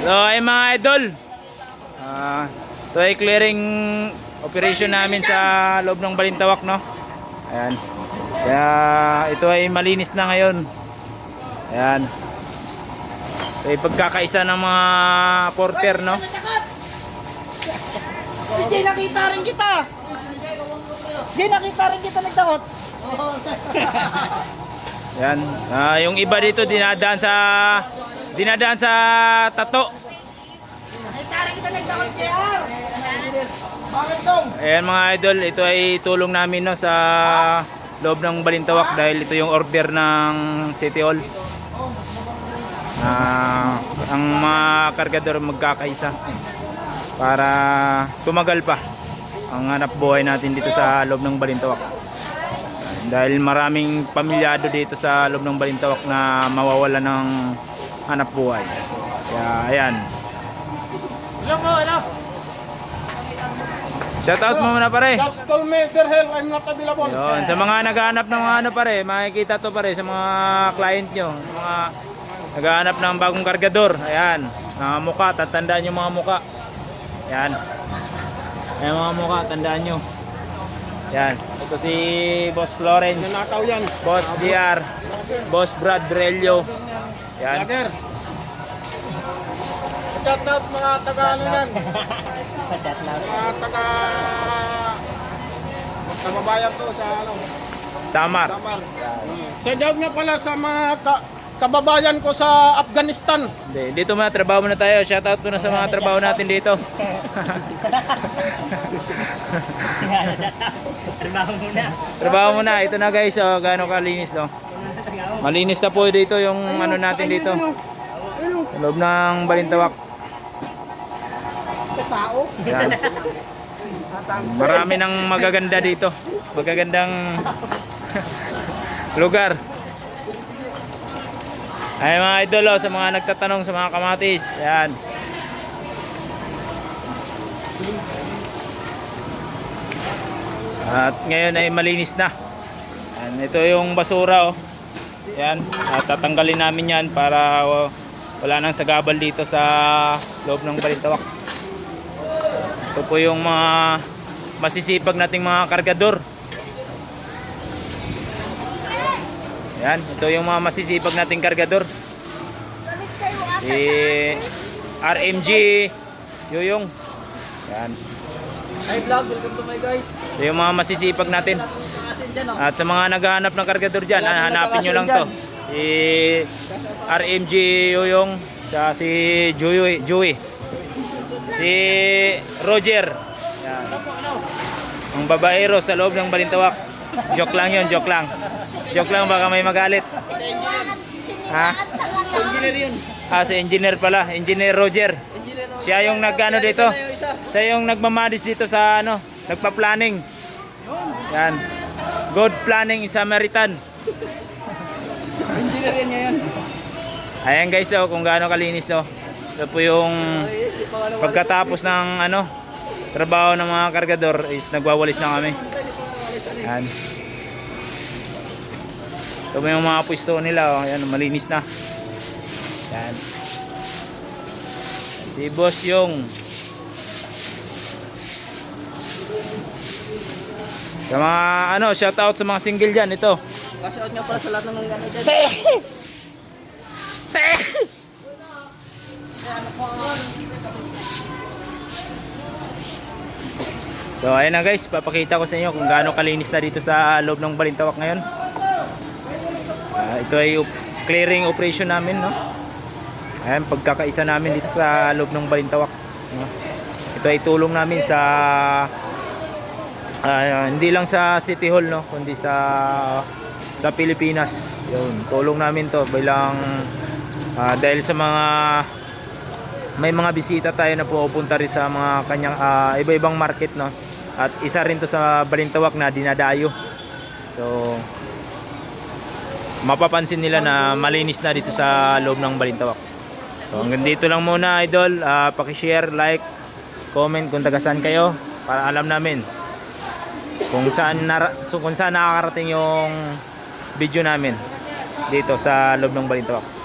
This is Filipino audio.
So ay mga idol. Ah, ito ay clearing operation namin sa loob ng Balintawak no. Ayan. Kaya ito ay malinis na ngayon. Ayan. Ito ay pagkakaisa ng mga porter no. Si Jay, nakita rin kita. Jay, nakita rin kita nagtakot. Ayan. Ah, yung iba dito dinadaan sa dinadaan sa tato. Ayan mga idol, ito ay tulong namin no sa loob ng Balintawak dahil ito yung order ng City Hall. Ah, ang mga kargador magkakaisa para tumagal pa ang hanap buhay natin dito sa loob ng Balintawak. Dahil maraming pamilyado dito sa loob ng Balintawak na mawawala ng hanap buhay. Kaya ayan. Hello. Shout out mo muna pare. Just call me, Derhel, I'm not available. Yun, sa mga naghahanap ng mga ano pare, makikita to pare sa mga client nyo, mga naghahanap ng bagong kargador. Ayan, mga muka, tatandaan yung mga muka. Ayan. Ayan mga muka, tandaan nyo. Ayan, ito si Boss Lawrence, Nanakaw yan. Boss DR, Boss Brad Brelio. Ayan. Lager. Shout out mga taga ano yan. Mga taga... Kababayan to sa ano, Samar. Samar. Shout out nga pala sa mga ka- kababayan ko sa Afghanistan. Hindi, dito muna, trabaho muna tayo. Shout out muna sa mga trabaho natin dito. Trabaho muna. Trabaho muna. Ito na guys, oh, gaano kalinis no. Malinis na po dito yung ano natin dito. Sa loob ng Balintawak. Tao. Yan. Marami ng magaganda dito. Magagandang lugar. Ay mga idol oh, sa mga nagtatanong sa mga kamatis. Ayan. At ngayon ay malinis na. Ayan, ito yung basura oh. Yan, at tatanggalin namin yan para oh, wala nang sagabal dito sa loob ng Balintawak. Ito po yung mga masisipag nating mga kargador. Yan, ito yung mga masisipag nating kargador. Si RMG Yoyong. Yan. Hi vlog, welcome to my guys. Ito yung mga masisipag natin. At sa mga naghahanap ng kargador dyan, hanapin nyo lang to. Si RMG Yoyong, siya si Joey, Joey. Si Roger. Yan. Ang babaero sa loob ng Balintawak. Joke lang yun, joke lang. Joke lang, baka may magalit. Ha? Engineer yun. Ah, si engineer pala, engineer Roger. Engineer. Siya yung nagano dito. Siya yung nagmamadis dito sa ano, nagpa-planning. Yan. Good planning in Samaritan. Engineer yan ngayon. Ayan guys, oh, kung gaano kalinis oh. Ito po yung pagkatapos ng ano, trabaho ng mga kargador is nagwawalis na kami. Yan. Ito yung mga pwesto nila, oh. Ayan, malinis na. Yan. Si Boss yung sa mga ano, shout out sa mga single dyan, ito. Ka-shout nga pala sa lahat ng mga dyan. So ayun na guys, papakita ko sa inyo kung gaano kalinis na dito sa loob ng Balintawak ngayon. Ito ay clearing operation namin, no? Ayan, pagkakaisa namin dito sa loob ng Balintawak. No? Ito ay tulong namin sa ah, hindi lang sa City Hall, no, kundi sa sa Pilipinas. Yun, tulong namin to bilang ah, dahil sa mga may mga bisita tayo na pupunta rin sa mga kanyang ah, iba-ibang market no at isa rin to sa Balintawak na dinadayo so mapapansin nila na malinis na dito sa loob ng Balintawak. So hanggang dito lang muna idol. Ah, paki-share, like comment kung taga saan kayo para alam namin kung saan nara- so kung saan nakakarating yung video namin dito sa loob ng Balintawak